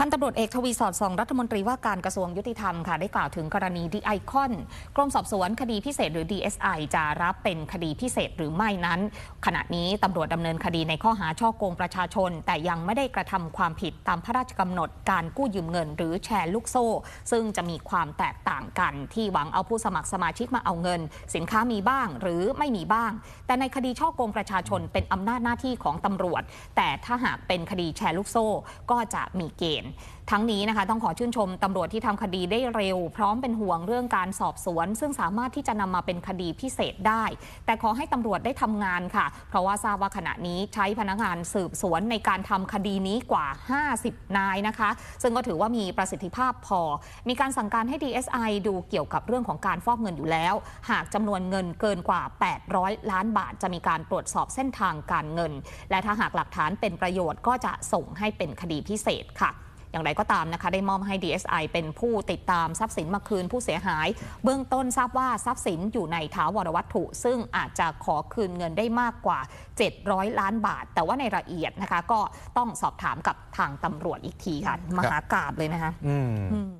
พันตำรวจเอกทวีสอดส่องรัฐมนตรีว่าการกระทรวงยุติธรรมค่ะได้กล่าวถึงกรณีดีไอคอนกรมสอบสวนคดีพิเศษหรือ DSI จะรับเป็นคดีพิเศษหรือไม่นั้น ขณะนี้ตำรวจดำเนินคดีในข้อหาช่อโกงประชาชน แต่ยังไม่ได้กระทำความผิดตามพระราชกำหนดการกู้ยืมเงิน หรือแชร์ลูกโซ่ ซึ่งจะมีความแตกต่างกัน ที่หวังเอาผู้สมัครสมาชิกมาเอาเงิน สินค้ามีบ้าง หรือไม่มีบ้าง แต่ในคดีช่อโกงประชาชนเป็นอำนาจหน้าที่ของตำรวจ แต่ถ้าหากเป็นคดีแชร์ลูกโซ่ ก็จะมีเกณฑ์ทั้งนี้นะคะต้องขอชื่นชมตำรวจที่ทำคดีได้เร็ว พร้อมเป็นห่วงเรื่องการสอบสวน ซึ่งสามารถที่จะนำมาเป็นคดีพิเศษได้ แต่ขอให้ตำรวจได้ทำงานค่ะ เพราะว่าทราบว่าขณะนี้ใช้พนักงานสืบสวนในการทำคดีนี้กว่า 50 นายนะคะ ซึ่งก็ถือว่ามีประสิทธิภาพพอ มีการสั่งการให้ DSI ดูเกี่ยวกับเรื่องของการฟอกเงินอยู่แล้ว หากจำนวนเงินเกินกว่า 800 ล้านบาท จะมีการตรวจสอบเส้นทางการเงิน และถ้าหากหลักฐานเป็นประโยชน์ก็จะส่งให้เป็นคดีพิเศษค่ะ อย่างไรก็ตามนะคะได้มอบให้ DSI เป็นผู้ติดตามทรัพย์สินมาคืนผู้เสียหาย เบื้องต้นทราบว่าทรัพย์สินอยู่ในถาวรวัตถุ ซึ่งอาจจะขอคืนเงินได้มากกว่า 700 ล้านบาท แต่ว่าในรายละเอียดนะคะก็ต้องสอบถามกับทางตำรวจอีกทีค่ะมหากราบเลยนะคะอืมอืม